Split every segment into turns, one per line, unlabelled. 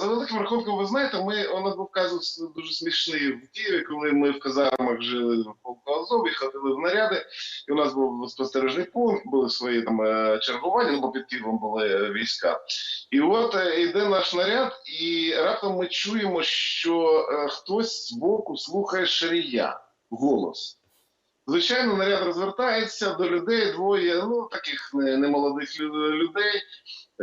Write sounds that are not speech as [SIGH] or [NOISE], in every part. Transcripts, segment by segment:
За великим рахунком, ви знаєте, ми у нас був казус дуже смішний в Києві, коли ми в казармах жили в полку Азов і ходили в наряди. І у нас був спостережний пункт, були свої там е, чергування, ну, бо під Києвом були війська. І от е, йде наш наряд, і раптом ми чуємо, що е, хтось збоку слухає шарія голос. Звичайно, наряд розвертається до людей, двоє, ну таких немолодих людей.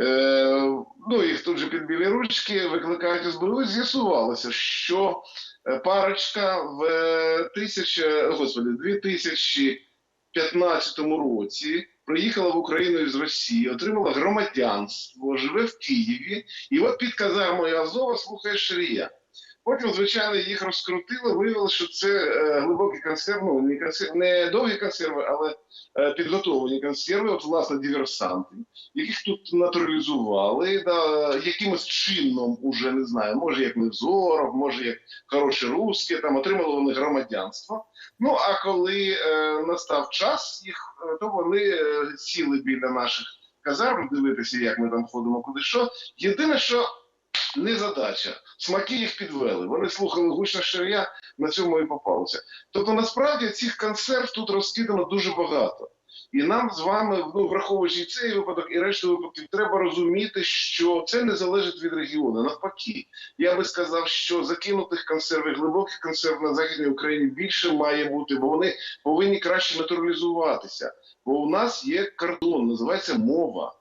Е, ну, їх тут же під білі ручки викликають СБУ. З'ясувалося, що е, парочка в е, тисяча, господи, 2015 році приїхала в Україну із Росії, отримала громадянство, живе в Києві, і от під казармою Азова слухає Шарія. Потім, звичайно, їх розкрутили, виявилося, що це е, глибокі консерви, ну, не, консерв, не довгі консерви, але е, підготовлені консерви, от, власне, диверсанти, яких тут натуралізували, да, якимось чином, уже не знаю, може як Невзоров, може як хороші русські, там отримали вони громадянство. Ну а коли е, настав час їх, е, то вони сіли біля наших казарм, дивитися, як ми там ходимо, куди що. Єдине, що не задача. Смаки їх підвели. Вони слухали гучно шаря, на цьому і попалося. Тобто, насправді цих консерв тут розкидано дуже багато. І нам з вами, ну враховуючи цей випадок, і решту випадків, треба розуміти, що це не залежить від регіону. Навпаки, я би сказав, що закинутих консерв і глибоких консерв на західній Україні більше має бути, бо вони повинні краще натуралізуватися. Бо у нас є кордон, називається мова.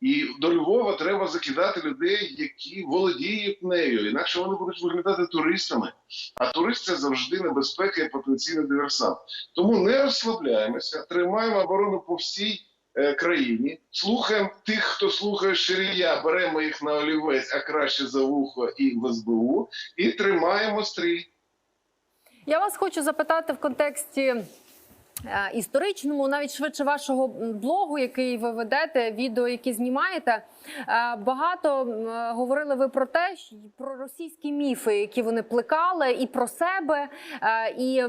І до Львова треба закидати людей, які володіють нею, інакше вони будуть виглядати туристами. А турист це завжди небезпека і потенційний диверсант. Тому не розслабляємося, тримаємо оборону по всій е, країні, слухаємо тих, хто слухає Ширія, беремо їх на олівець, а краще за вухо і в СБУ, і тримаємо стрій.
Я вас хочу запитати в контексті. Е, Історичному, навіть швидше вашого блогу, який ви ведете, відео, які знімаєте, е, багато говорили ви про те, про російські міфи, які вони плекали, і про себе, е, і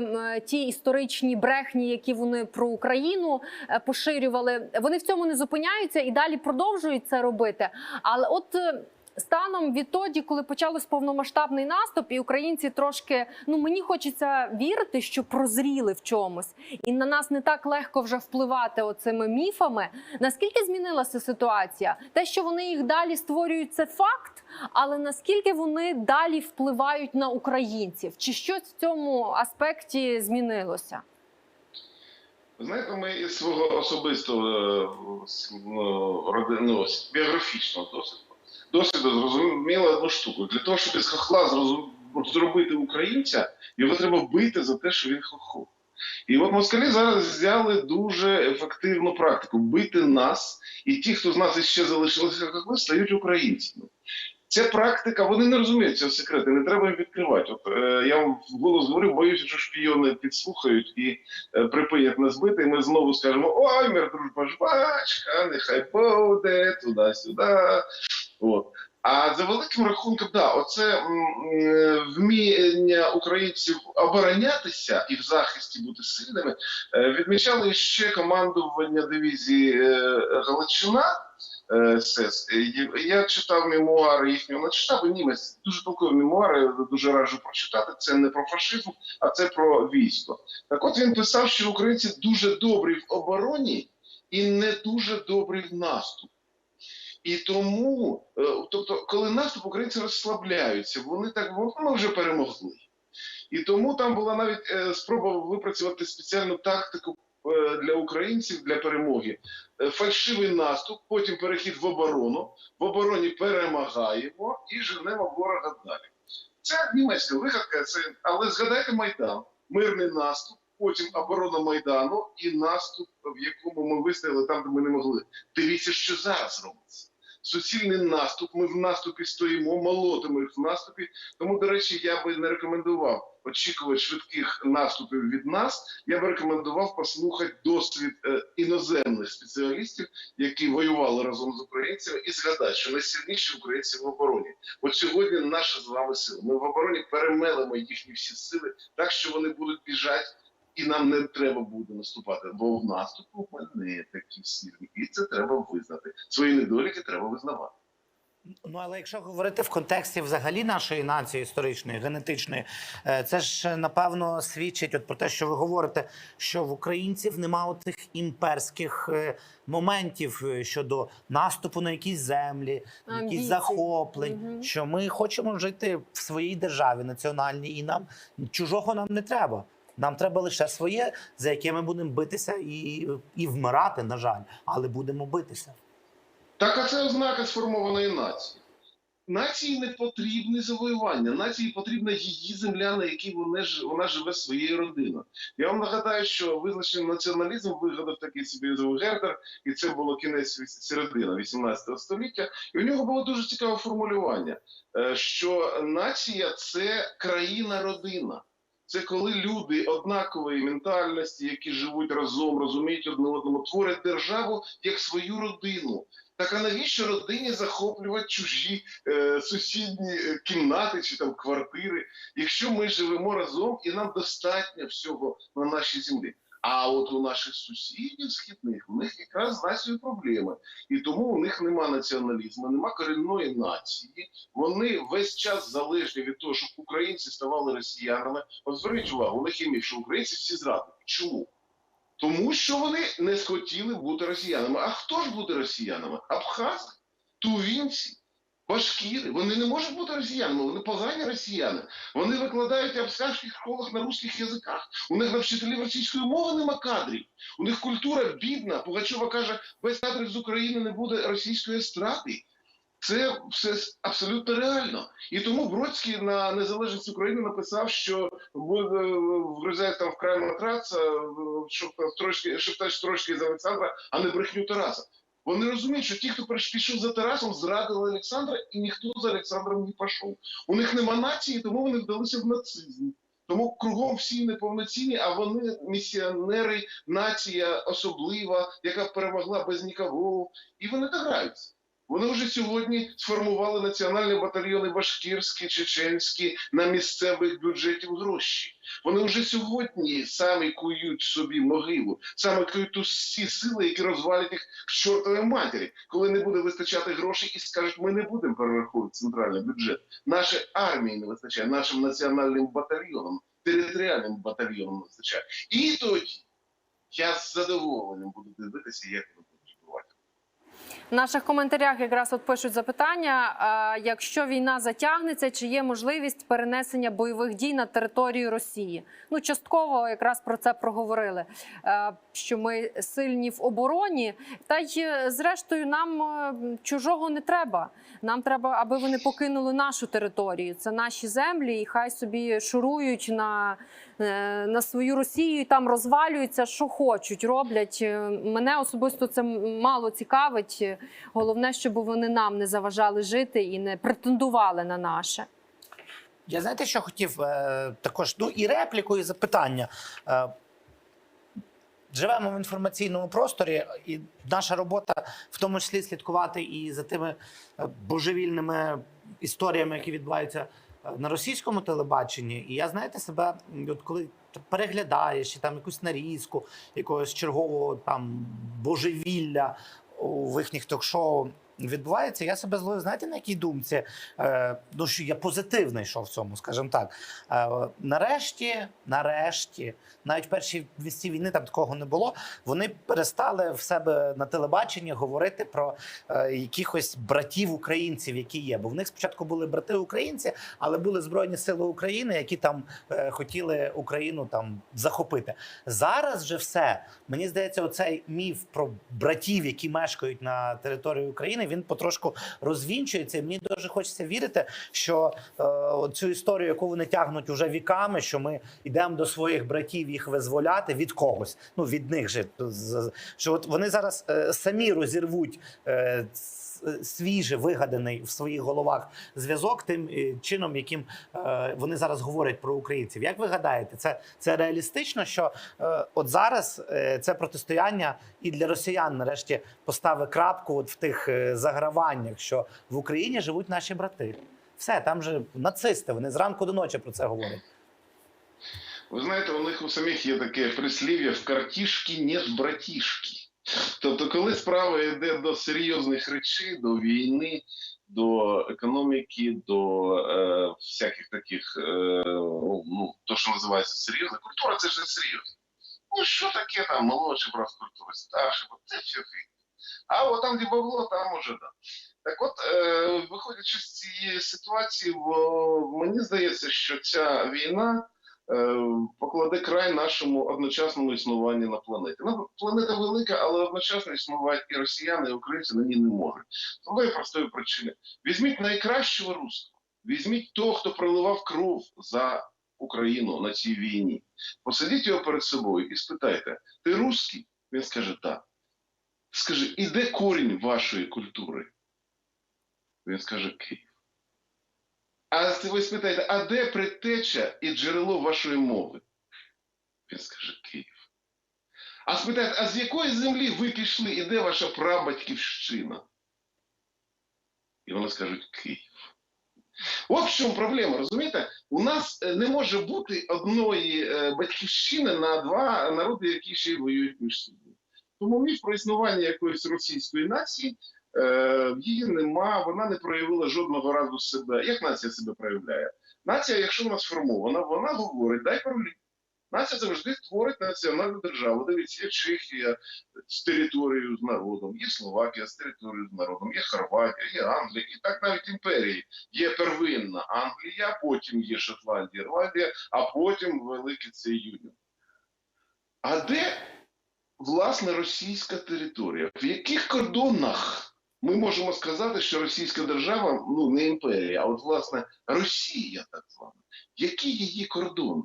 ті історичні брехні, які вони про Україну поширювали. Вони в цьому не зупиняються і далі продовжують це робити. Але от станом відтоді, коли почалось повномасштабний наступ, і українці трошки ну мені хочеться вірити, що прозріли в чомусь, і на нас не так легко вже впливати оцими міфами. Наскільки змінилася ситуація? Те, що вони їх далі створюють, це факт. Але наскільки вони далі впливають на українців? Чи щось в цьому аспекті змінилося?
Знаєте, ми із свого особистого е, ну, ну, біографічного досвіду, досвіду зрозуміли одну штуку. Для того, щоб із хохла зробити українця, його треба вбити за те, що він хохол. І от москалі зараз взяли дуже ефективну практику бити нас, і ті, хто з нас іще залишилися хохли, стають українцями. Ця практика, вони не розуміють цього секрету, не треба їм відкривати. От е, я вам вголос говорю, боюся, що шпійони підслухають і е, припинять нас бити, і ми знову скажемо: ой, мир, дружба, жвачка, нехай буде, туди-сюди. От. А за великим рахунком, да, оце вміння українців оборонятися і в захисті бути сильними, е, відмічали ще командування дивізії е, Галичина. е, СЕС. Е, Я читав мемуари їхнього начштабу, німець дуже толкові мемуари, дуже раджу прочитати. Це не про фашизм, а це про військо. Так от він писав, що українці дуже добрі в обороні і не дуже добрі в наступі. І тому, е, тобто, коли наступ, українці розслабляються, вони так «Ну, ми вже перемогли. І тому там була навіть е, спроба випрацювати спеціальну тактику е, для українців для перемоги. Фальшивий наступ, потім перехід в оборону. В обороні перемагаємо і женемо ворога далі. Це німецька вигадка, це але згадайте майдан, мирний наступ, потім оборона майдану і наступ, в якому ми вистояли там, де ми не могли. Дивіться, що зараз робиться. Суцільний наступ. Ми в наступі стоїмо, молотимо їх в наступі. Тому, до речі, я би не рекомендував очікувати швидких наступів від нас. Я би рекомендував послухати досвід е, іноземних спеціалістів, які воювали разом з українцями, і згадати, що найсильніші українці в обороні. От сьогодні наша з вами сила. Ми в обороні перемелимо їхні всі сили, так що вони будуть біжати. І нам не треба буде наступати, бо в наступу ми не такі сильні. І це треба визнати. Свої недоліки треба визнавати.
Ну, але якщо говорити в контексті взагалі нашої нації історичної, генетичної, е, це ж е, напевно свідчить от про те, що ви говорите, що в українців нема тих імперських е, моментів щодо наступу на якісь землі, на якісь захоплень.
Мгм.
Що ми хочемо жити в своїй державі національній, і нам чужого нам не треба. Нам треба лише своє, за яке ми будемо битися і, і вмирати, на жаль, але будемо битися.
Так, а це ознака сформованої нації. Нації не потрібне завоювання. Нації потрібна її земля, на якій вона, вона живе своєю родиною. Я вам нагадаю, що визначений націоналізм вигадав такий собі Гердер, і це було кінець середина 18 століття. І у нього було дуже цікаве формулювання, е, що нація це країна-родина. Це коли люди однакової ментальності, які живуть разом, розуміють одне одному, творять державу як свою родину. Так а навіщо родині захоплювати чужі е, сусідні е, кімнати чи там квартири, якщо ми живемо разом і нам достатньо всього на нашій землі? А от у наших сусідів східних у них якраз нацією проблеми. І тому у них нема націоналізму, нема корінної нації. Вони весь час залежні від того, щоб українці ставали росіянами. От зверніть увагу, у них є міф, що українці всі зрадники. Чому? Тому що вони не схотіли бути росіянами. А хто ж буде росіянами? Абхази, тувінці, башкіри. Вони не можуть бути росіянами, вони погані росіяни. Вони викладають в школах на русських язиках. У них на вчителів російської мови нема кадрів. У них культура бідна. Пугачова каже, без кадрів з України не буде російської естради. Це все абсолютно реально. І тому Бродський на незалежність України написав, що буде вгризає там вкрай матраца, щоб строчки, шептать строчки з Олександра, а не брехню Тараса. Вони розуміють, що ті, хто пішов за Тарасом, зрадили Олександра, і ніхто за Олександром не пішов. У них нема нації, тому вони вдалися в нацизм. Тому кругом всі неповноцінні, а вони місіонери, нація особлива, яка перемогла без нікого. І вони дограються. Вони вже сьогодні сформували національні батальйони башкірські, чеченські на місцевих бюджетів гроші. Вони вже сьогодні самі кують собі могилу, саме кують ту всі сили, які розвалять їх к чортовій матері, коли не буде вистачати грошей і скажуть, ми не будемо перераховувати центральний бюджет. Нашій армії не вистачає, нашим національним батальйонам, територіальним батальйонам не вистачає. І тоді я з задоволенням буду дивитися, як відбувати.
В наших коментарях якраз от пишуть запитання: якщо війна затягнеться, чи є можливість перенесення бойових дій на територію Росії? Ну, частково якраз про це проговорили. Що ми сильні в обороні, та й е, зрештою нам е, чужого не треба. Нам треба, аби вони покинули нашу територію. Це наші землі, і хай собі шурують на, е, на свою Росію і там розвалюються, що хочуть, роблять. Мене особисто це мало цікавить. Головне, щоб вони нам не заважали жити і не претендували на наше.
Я знаєте, що хотів е, також ну і репліку, і запитання. Е, живемо в інформаційному просторі, і наша робота в тому числі слідкувати і за тими е, божевільними історіями, які відбуваються е, на російському телебаченні. І я знаєте себе, от коли переглядаєш чи там якусь нарізку якогось чергового там божевілля у їхніх ток-шоу. Відбувається, я себе зловив, знаєте, на якій думці? Е, ну, що я позитивно йшов в цьому, скажімо так. Е, нарешті, нарешті, навіть в першій місці війни там такого не було. Вони перестали в себе на телебаченні говорити про е, якихось братів українців, які є. Бо в них спочатку були брати українці, але були збройні сили України, які там хотіли Україну там захопити. Зараз же все мені здається, оцей міф про братів, які мешкають на території України, він потрошку розвінчується. І Мені дуже хочеться вірити, що е, цю історію, яку вони тягнуть уже віками, що ми йдемо до своїх братів їх визволяти від когось. Ну від них же що от вони зараз е, самі розірвуть. Е, Свіже вигаданий в своїх головах зв'язок тим е, чином, яким е, вони зараз говорять про українців. Як ви гадаєте, це, це реалістично, що е, от зараз е, це протистояння і для росіян нарешті поставить крапку от в тих е, заграваннях, що в Україні живуть наші брати. Все, там же нацисти, вони зранку до ночі про це говорять.
Ви знаєте, у них у самих є таке прислів'я в картішки нет братішки. Тобто, коли справа йде до серйозних речей, до війни, до економіки, до е, всяких таких, е, ну, то, що називається серйозна. Культура це ж не серйозно. Ну, що таке там молодший брат культури, старший, брат, це все фігня. А от там, де бабло, там уже да. Так от, е, виходячи з цієї ситуації, в- мені здається, що ця війна покладе край нашому одночасному існуванню на планеті. Ну, планета велика, але одночасно існувати і росіяни, і українці на ній не можуть. З одної простої причини. Візьміть найкращого русского, візьміть того, хто проливав кров за Україну на цій війні. Посадіть його перед собою і спитайте: ти русський? Він скаже так. Скажи, і де корінь вашої культури? Він скаже Київ. А ви спитаєте, а де предтеча і джерело вашої мови? Він скаже Київ. А спитаєте, а з якої землі ви пішли і де ваша прабатьківщина? І вони скажуть Київ. От в чому проблема, розумієте? У нас е, не може бути одної е, батьківщини на два народи, які ще й воюють між собою. Тому міф про існування якоїсь російської нації її нема, вона не проявила жодного разу себе. Як нація себе проявляє? Нація, якщо вона сформована, вона говорить, дай паролі. Нація завжди творить національну державу. Дивіться, є Чехія з територією з народом, є Словакія з територією з народом, є Хорватія, є Англія, і так навіть імперії. Є первинна Англія, потім є Шотландія, Ірландія, а потім великий цей Юніон. А де власне російська територія? В яких кордонах ми можемо сказати, що російська держава ну не імперія, а от власне Росія, так звана, які її кордони?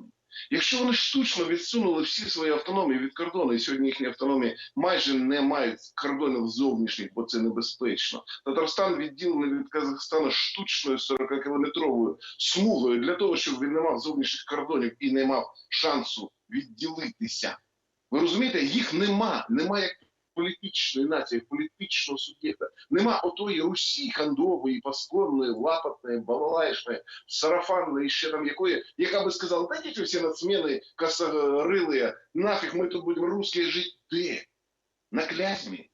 Якщо вони штучно відсунули всі свої автономії від кордону, і сьогодні їхні автономії майже не мають кордонів зовнішніх, бо це небезпечно. Татарстан відділений від Казахстану штучною 40-кілометровою смугою для того, щоб він не мав зовнішніх кордонів і не мав шансу відділитися. Ви розумієте, їх нема, нема як політичної нації, політичного суб'єкта. Нема отої Русі хандової, пасконної, лапотної, балалайшної, сарафанної, ще там якої, яка би сказала, дайте всі нацміни косорилые, нафіг ми тут будемо русські жити. Де? На Клязьмі?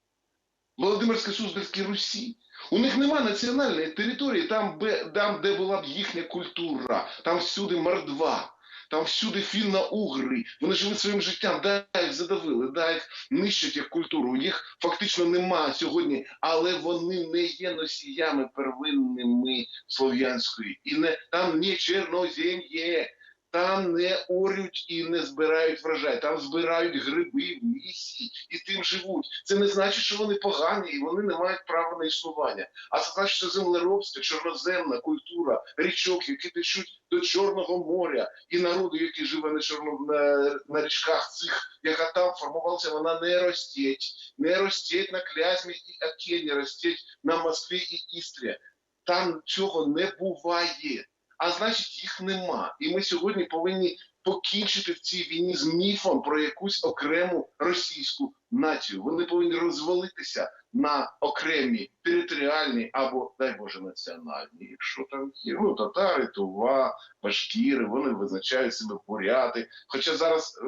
Володимирській Суздальській Русі. У них нема національної території, там, там, де була б їхня культура, там всюди мордва. Там всюди фінно-угри, вони живуть своїм життям, да, їх задавили, да, їх нищать їх культуру. Їх фактично нема сьогодні, але вони не є носіями первинними слов'янської. І не там не чорнозем'є, там не орють і не збирають врожай, там збирають гриби лісі і тим живуть. Це не значить, що вони погані і вони не мають права на існування. А це значить, що землеробство, чорноземна культура, річок, які течуть до Чорного моря, і народу, який живе на чорно на, на річках цих, яка там формувалася, вона не ростеть, не ростеть на Клязьмі і Акені, ростеть на Москві і Істрі. Там цього не буває. А значить, їх нема. І ми сьогодні повинні покінчити в цій війні з міфом про якусь окрему російську націю. Вони повинні розвалитися на окремі територіальні або, дай Боже, національні. Якщо там є ну, татари, тува, башкіри, вони визначають себе буряти. Хоча зараз, е,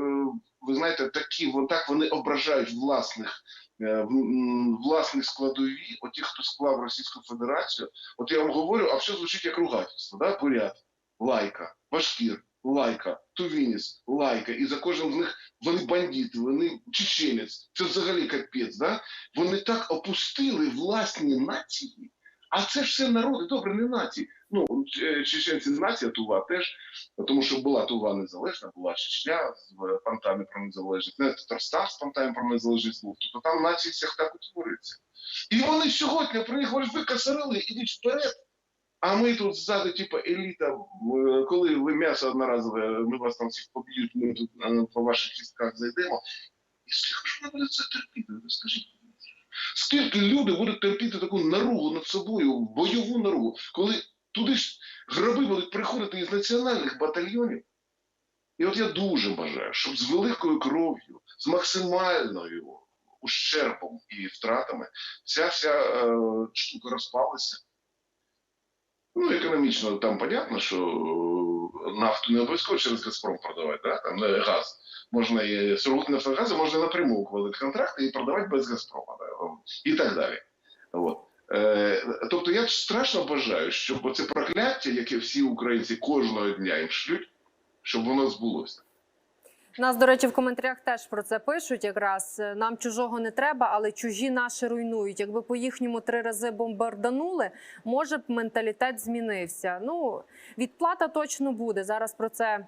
ви знаєте, такі так вони ображають власних. Е, м, Власних складові, оті, хто склав Російську Федерацію, от я вам говорю, а все звучить як ругательство, да? поряд, лайка, башкір, лайка, тувініс, лайка. І за кожним з них вони бандити, вони чеченець. Це взагалі капець. Да? Вони так опустили власні нації. А це ж все народи, добре, не нації. Ну, чеченці з нація Тува теж, тому що була Тува незалежна, була Чечня з е, понтами про незалежність, не Татарстан з понтами про незалежність був. Тобто там всіх так утворюються. І вони сьогодні про них ви касарили, ідіть вперед. А ми тут ззаду, типу, еліта, е, коли ви м'ясо одноразове, ми вас там всіх поб'ють, ми тут е, по ваших кістках зайдемо. І скільки ж вони це терпіти, скажіть? Скільки люди будуть терпіти таку наругу над собою, бойову наругу, коли туди ж гроби будуть приходити із національних батальйонів? І от я дуже бажаю, щоб з великою кров'ю, з максимальною ущербом і втратами ця вся е, штука розпалася. Ну, економічно там понятно, що е, нафту не обов'язково через Газпром продавати, да? там не газ. Можна і сургут Нафтогазу можна напряму укладати контракти і продавати без Газпрома, і так далі. От. Е, тобто я страшно бажаю, щоб це прокляття, яке всі українці кожного дня їм шлють, щоб воно збулося.
Нас, до речі, в коментарях теж про це пишуть. Якраз е, нам чужого не треба, але чужі наші руйнують. Якби по їхньому три рази бомбарданули, може б менталітет змінився. Ну відплата точно буде. Зараз про це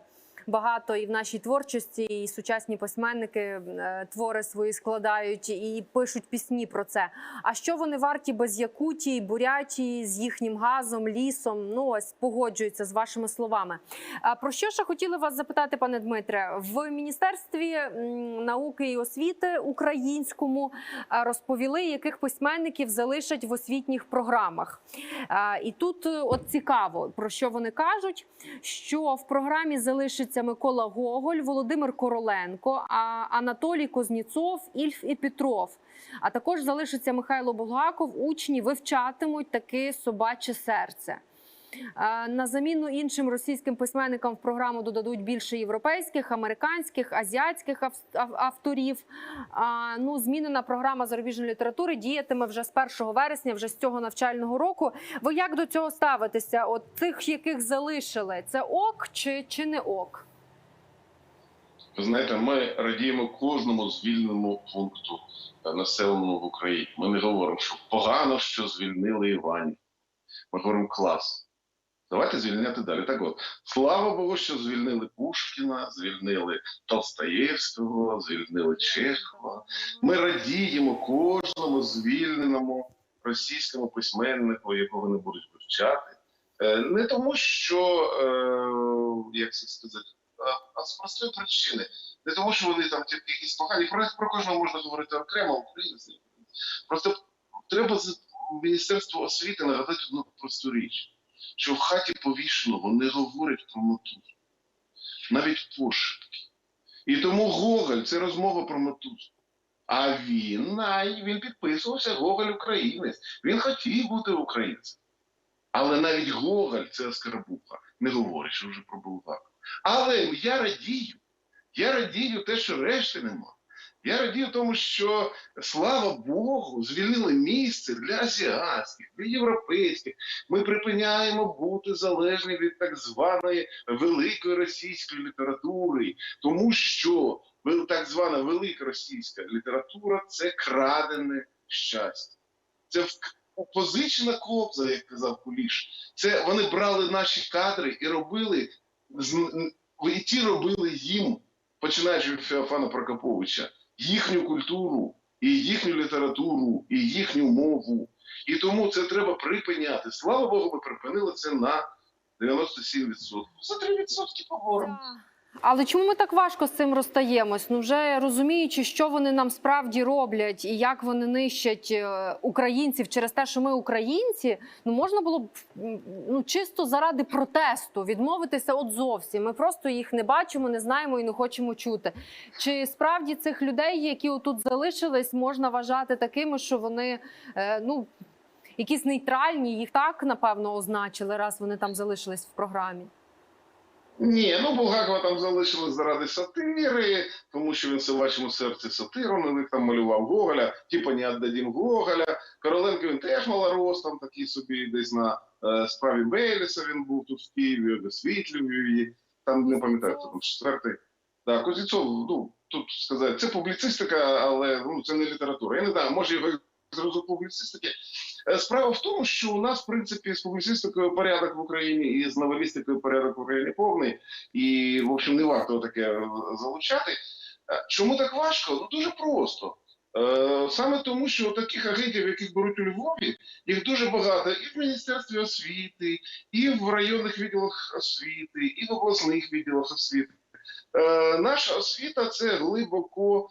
багато і в нашій творчості, і сучасні письменники е, твори свої складають і пишуть пісні про це. А що вони варті без Якутії, Бурятії з їхнім газом, лісом? Ну ось погоджуються з вашими словами. Про що ще хотіли вас запитати, пане Дмитре? В міністерстві науки і освіти українському розповіли, яких письменників залишать в освітніх програмах. І тут е, от цікаво про що вони кажуть, що в програмі залишиться Микола Гоголь, Володимир Короленко, Анатолій Козніцов, Ільф і Петров. А також залишиться Михайло Булгаков. Учні вивчатимуть таке собаче серце. На заміну іншим російським письменникам в програму додадуть більше європейських, американських, азіатських ав- ав- авторів. Ну, змінена програма зарубіжної літератури діятиме вже з 1 вересня, вже з цього навчального року. Ви як до цього ставитеся? От тих, яких залишили, це ок чи, чи не ок?
Знаєте, ми радіємо кожному звільненому пункту е, населеному в Україні. Ми не говоримо, що погано, що звільнили Іванів. Ми говоримо клас. Давайте звільняти далі. Так от, слава Богу, що звільнили Пушкіна, звільнили Толстаєвського, звільнили Чехова. Ми радіємо кожному звільненому російському письменнику, якого не будуть вивчати. Е, Не тому, що, е, як це сказати, а- з простої причини. Не тому, що вони там якісь погані, про, про кожного можна говорити окремо. Просто треба Міністерству освіти нагадати одну просту річ, що в хаті повішеного не говорять про мотузку, навіть пошепки. І тому Гоголь це розмова про мотузку. А він, най, він підписувався Гоголь українець. Він хотів бути українцем. Але навіть Гоголь це оскарбуха, не говорить, що вже про Булгакова. Але я радію. Я радію те, що решти нема. Я радію тому, що слава Богу, звільнили місце для азіатських, для європейських. Ми припиняємо бути залежні від так званої великої російської літератури, тому що так звана велика російська література це крадене щастя. Це позичена кобза, як казав Куліш. Це вони брали наші кадри і робили і ті робили їм, починаючи від Феофана Прокоповича, їхню культуру, і їхню літературу, і їхню мову. І тому це треба припиняти. Слава Богу, ми припинили це на 97%. За 3% поговоримо.
Але чому ми так важко з цим розстаємось? Ну вже розуміючи, що вони нам справді роблять і як вони нищать е, українців через те, що ми українці, ну можна було б ну чисто заради протесту відмовитися от зовсім. Ми просто їх не бачимо, не знаємо і не хочемо чути. Чи справді цих людей, які отут залишились, можна вважати такими, що вони е, ну якісь нейтральні, їх так напевно означили, раз вони там залишились в програмі.
Ні, ну Булгакова там залишили заради сатири, тому що він в собачому серці сатиру на них там малював Гоголя, типа не віддадім Гоголя. Короленко він теж малорос, там такий собі десь на е, справі Бейліса він був тут в Києві, досвітлював її. Там не пам'ятаю, там четвертий. Да, Кузнєцов, ну тут сказати, це публіцистика, але ну це не література. Я не знаю, може його зразу публіцистики. Е, Справа в тому, що у нас, в принципі, з публіцистикою порядок в Україні і з новелістикою порядок в Україні повний, і, в общем, не варто таке е, залучати. Е, Чому так важко? Ну дуже просто. Саме тому, що таких агентів, яких беруть у Львові, їх дуже багато і в Міністерстві освіти, і в районних відділах освіти, і в обласних відділах освіти. Наша освіта це глибоко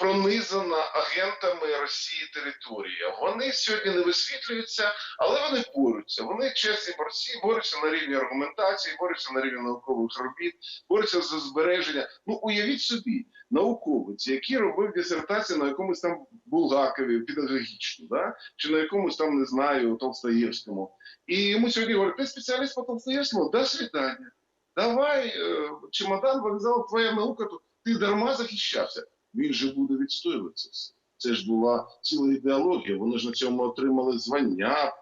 пронизана агентами Росії територія. Вони сьогодні не висвітлюються, але вони борються. Вони чесні борці, борються на рівні аргументації, борються на рівні наукових робіт, борються за збереження. Ну уявіть собі, науковець, який робив дисертацію на якомусь там Булгакові педагогічну, да? чи на якомусь там не знаю Толстоєвському. І йому сьогодні говорять, ти спеціаліст по Толстоєвському, до свидання. Давай, е, чемодан, вокзал, твоя наука, то ти дарма захищався. Він же буде відстоювати це ж була ціла ідеологія. Вони ж на цьому отримали звання,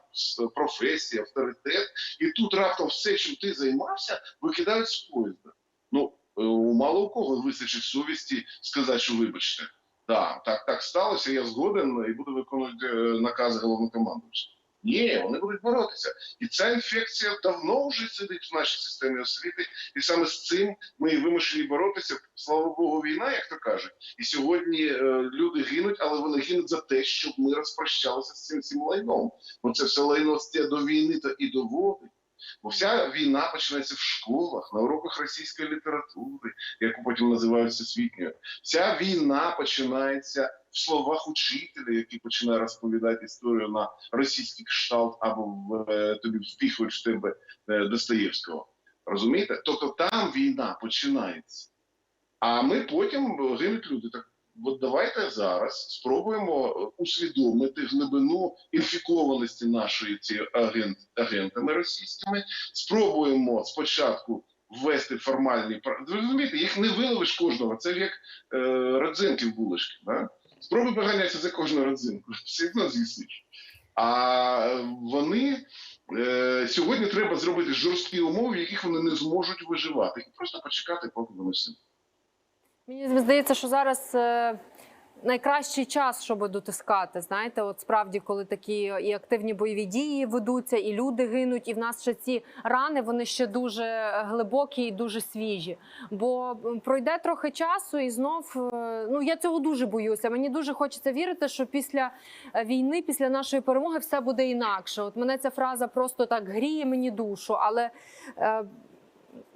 професія, авторитет. І тут раптом все, чим ти займався, викидають з поїзда. Ну, е, мало у кого вистачить совісті сказати, що вибачте. Да, так, так сталося, я згоден і буду виконувати е, накази головнокомандуючого. Ні, вони будуть боротися. І ця інфекція давно вже сидить в нашій системі освіти, і саме з цим ми вимушені боротися. Слава Богу, війна, як то кажуть. І сьогодні е, люди гинуть, але вони гинуть за те, щоб ми розпрощалися з цим цим лайном. Бо це все лайно до війни та і доводить. Бо вся війна починається в школах, на уроках російської літератури, яку потім називають всесвітньою. Вся війна починається в словах учителя, який починає розповідати історію на російський кшталт або в, е, тобі впіхують тебе е, Достоєвського. Розумієте? Тобто там війна починається. А ми потім е, гинуть люди. Так от давайте зараз спробуємо е, усвідомити глибину інфікованості нашої ці агент, агентами російськими. Спробуємо спочатку ввести формальні Ви розумієте, їх не виловиш кожного. Це як е, родзинки в булочки. Да? Спробуй поганятися за кожну родзинку. [LAUGHS] Все одно з'їсиш. А вони е, сьогодні треба зробити жорсткі умови, в яких вони не зможуть виживати, і просто почекати, поки вони всі.
Мені здається, що зараз е, найкращий час, щоб дотискати. Знаєте, от справді, коли такі і активні бойові дії ведуться, і люди гинуть, і в нас ще ці рани вони ще дуже глибокі і дуже свіжі. Бо пройде трохи часу, і знов е, ну я цього дуже боюся. Мені дуже хочеться вірити, що після е, війни, після нашої перемоги, все буде інакше. От мене ця фраза просто так гріє мені душу, але.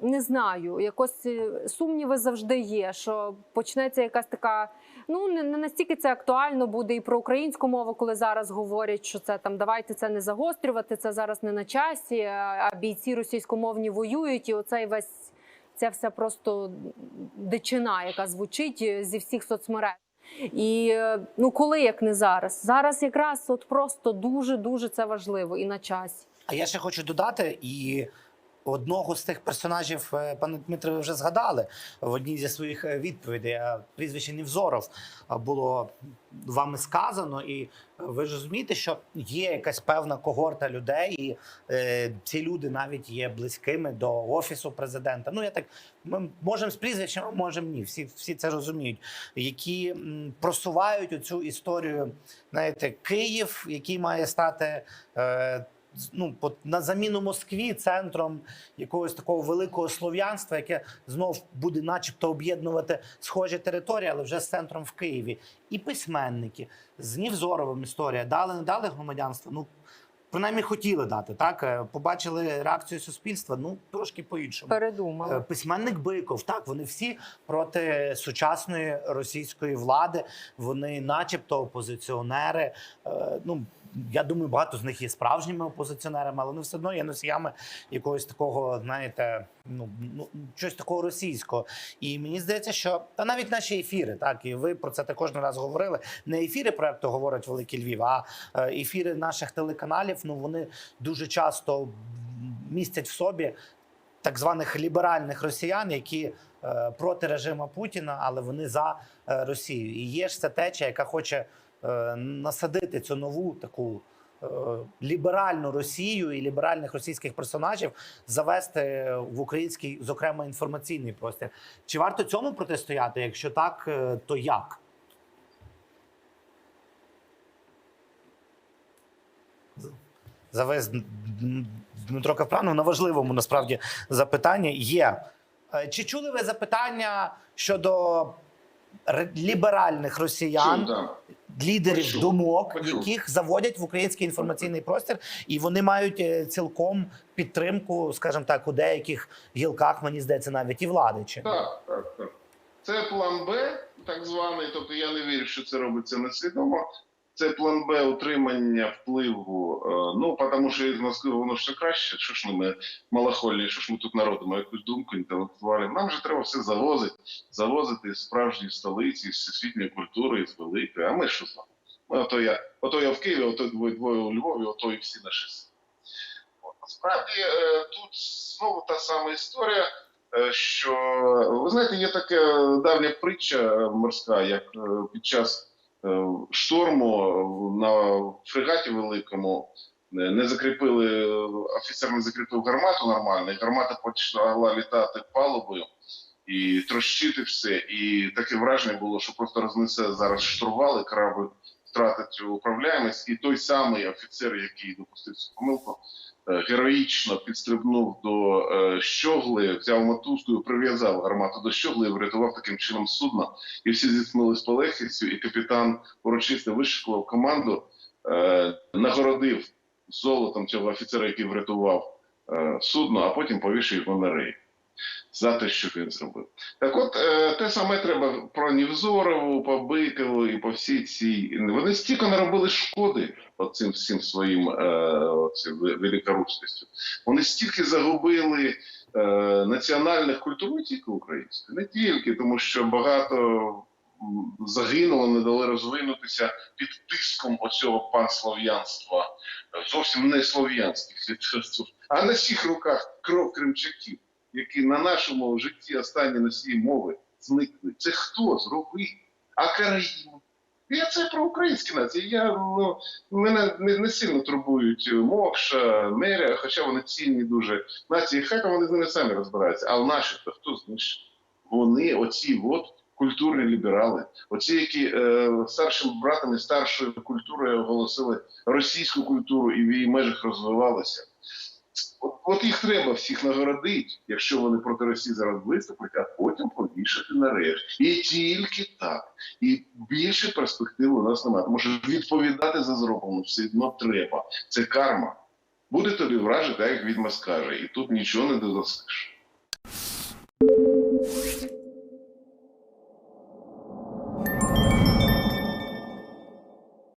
Не знаю, якось е, сумніви завжди є, що почнеться якась така. Ну не, настільки це актуально буде і про українську мову, коли зараз говорять, що це там давайте це не загострювати, це зараз не на часі. А, а бійці російськомовні воюють, і оцей весь ця вся просто дичина, яка звучить е, зі всіх соцмереж. І е, ну коли як не зараз? Зараз якраз от просто дуже дуже це важливо і на часі.
А я ще хочу додати і. Одного з тих персонажів, е, пане Дмитре, ви вже згадали в одній зі своїх е, відповідей. Прізвище Невзоров було вами сказано, і ви ж розумієте, що є якась певна когорта людей, і е, ці люди навіть є близькими до офісу президента. Ну я так ми можемо з прізвищем, можемо ні. Всі, всі це розуміють, які просувають оцю історію. Знаєте, Київ, який має стати. Е, ну, от на заміну Москві центром якогось такого великого слов'янства, яке знов буде, начебто, об'єднувати схожі території, але вже з центром в Києві. І письменники з Нівзоровим історія дали, не дали громадянство. Ну принаймні хотіли дати. Так Е, побачили реакцію суспільства. Ну трошки по-іншому. Е,
Передумала.
Письменник Биков, так вони всі проти сучасної російської влади. Вони, начебто, опозиціонери. Е, Ну я думаю, багато з них є справжніми опозиціонерами, але вони все одно є носіями якогось такого, знаєте, ну ну щось такого російського. І мені здається, що та навіть наші ефіри, так і ви про це також не раз говорили. Не ефіри проекту говорить Великий Львів, а е, ефіри наших телеканалів. Ну вони дуже часто містять в собі так званих ліберальних росіян, які е, проти режиму Путіна, але вони за е, Росію. І є ж ця течія, яка хоче насадити цю нову таку. е, Ліберальну Росію і ліберальних російських персонажів завести в український, зокрема, інформаційний простір. Чи варто цьому протистояти? Якщо так, е, то як? Завез Дмитро Капранов на важливому насправді запитанні є. Е, Чи чули ви запитання щодо ліберальних росіян, лідерів думок, яких заводять в український інформаційний простір, і вони мають е, цілком підтримку, скажімо так, у деяких гілках, мені здається, навіть і влади. Чи
Так, так, так. Це план Б, так званий. Тобто я не вірю, що це робиться несвідомо. Це план Б утримання впливу. е, Ну, тому що із Москви воно все краще. Що ж ну, ми малохольні, що ж ми тут народимо якусь думку інтелектуальну. Нам же треба все завозити, завозити з справжньої столиці, з всесвітньої культури, з великої. А ми що з вами? Ми ото я, ото я в Києві, ото двоє, двоє у Львові, ото і всі наші. От. Насправді е, тут знову та сама історія. Е, що ви знаєте, є така давня притча морська, як під час шторму е, на фрегаті великому е, не закріпили, е, офіцер не закріпив гармату нормально, і гармата почала літати палубою і трощити все. І таке враження було, що просто рознесе зараз штурвал, і корабль втратить управляємість. І той самий офіцер, який допустив цю помилку, героїчно підстрибнув до е, щогли, взяв мотузку і прив'язав гармату до щогли і врятував таким чином судно. І всі зіткнули з полегкістю, і капітан урочисто вишикував команду, е, нагородив золотом цього офіцера, який врятував е, судно, а потім повішив його на рейд за те, що він зробив. Так от, е, те саме треба про Нівзорову, по Бикову і по всій цій. Вони стільки наробили шкоди оцим всім своїм е, оцим ве- Вони стільки загубили е, національних культур, не тільки українських, не тільки, тому що багато загинуло, не дали розвинутися під тиском оцього панслов'янства, зовсім не слов'янських літератур, [LAUGHS] а на всіх руках кров кримчаків які на нашому житті останні носії мови зникли. Це хто зробив? А Караїм? Я це про українські нації. Я, ну, мене не, не сильно турбують Мокша, Меря, хоча вони цінні дуже нації. Хай там вони з ними самі розбираються. А в наших то хто знищив? Вони, оці от культурні ліберали, оці, які е, старшим братом і старшою культурою оголосили російську культуру і в її межах розвивалися. От, от їх треба всіх нагородити, якщо вони проти Росії зараз виступлять, а потім повішати на рейх. І тільки так. І більше перспектив у нас немає. Тому що відповідати за зроблене все одно треба. Це карма. Буде тобі вражити, як відьма скаже, і тут нічого не додасиш.